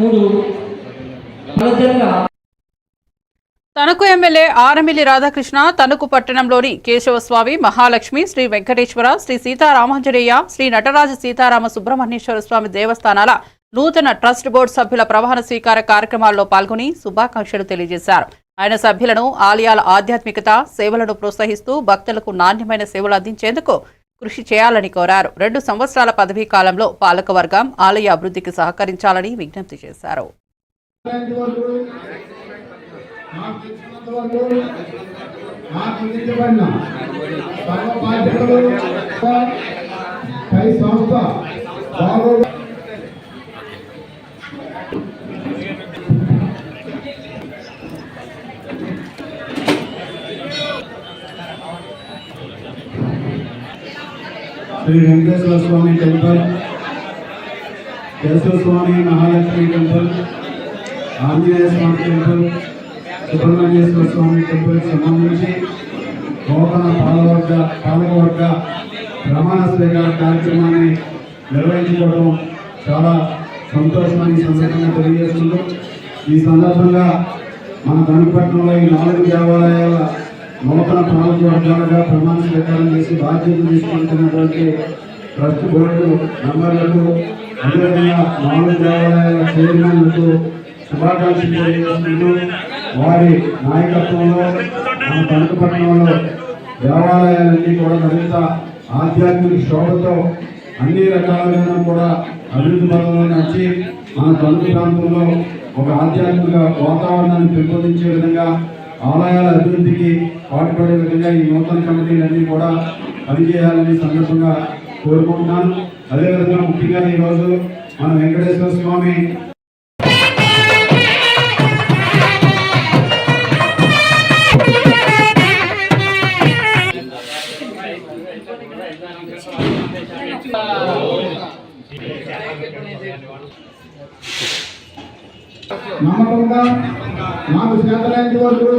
మూడు. తణుకు ఎమ్మెల్యే ఆరమిల్లి రాధాకృష్ణ తణుకు పట్టణంలోని కేశవస్వామి మహాలక్ష్మి శ్రీ వెంకటేశ్వర శ్రీ సీతారామాంజనేయ శ్రీ నటరాజ సీతారామ సుబ్రహ్మణ్యేశ్వర స్వామి దేవస్థానాల నూతన ట్రస్ట్ బోర్డు సభ్యుల ప్రవాహన స్వీకార కార్యక్రమాల్లో పాల్గొని శుభాకాంక్షలు తెలియజేశారు. ఆయన సభ్యులను ఆలయాల ఆధ్యాత్మికత సేవలను ప్రోత్సహిస్తూ భక్తులకు నాణ్యమైన సేవలు అందించేందుకు కృషి చేయాలని కోరారు. రెండు సంవత్సరాల పదవీ కాలంలో పాలకవర్గం ఆలయ అభివృద్ధికి సహకరించాలని విజ్ఞప్తి చేశారు వాళ్ళు నాకు తెలిసినంత వరకు నాకు అందించబడిన సర్వ బాధ్యతలు పై సంస్థ బాగో Shri Venkateswara Swamy temple Keshava Swamy Mahalakshmi temple Anjaneya Swamy temple Subrahmanyeswara Swamy temple సంబంధించి నూతన పాలవర్గ పాలకవర్గ ప్రమాణ స్వీకార కార్యక్రమాన్ని నిర్వహించుకోవడం చాలా సంతోషాన్ని సంతోషంగా తెలియజేస్తుంది ఈ సందర్భంగా మన గణపట్నంలో ఈ నాలుగు దేవాలయాల నూతన పాలకవర్గాలుగా ప్రమాణ స్వీకారం చేసి బాధ్యతలు తీసుకుంటున్నటువంటి ట్రస్ట్ బోర్డు మెంబర్లకు అదేవిధంగా నాలుగు దేవాలయాల చైర్మన్లకు శుభాకాంక్షలు తెలియజేస్తున్నాను వారి నాయకత్వంలో మన కనకపట్నంలో దేవాలయాలన్నీ కూడా మరింత ఆధ్యాత్మిక శోభతో అన్ని రకాలుగా కూడా అభివృద్ధి పదంలో నడిచి మన తణుకు ప్రాంతంలో ఒక ఆధ్యాత్మిక వాతావరణాన్ని పెంపొందించే విధంగా ఆలయాల అభివృద్ధికి పాటుపడే విధంగా ఈ నూతన కమిటీలన్నీ కూడా పనిచేయాలని సందర్భంగా కోరుకుంటున్నాను. అదేవిధంగా ముఖ్యంగా ఈరోజు మన వెంకటేశ్వర స్వామి నమ్మకంగా నాకు చేతలైన వరకు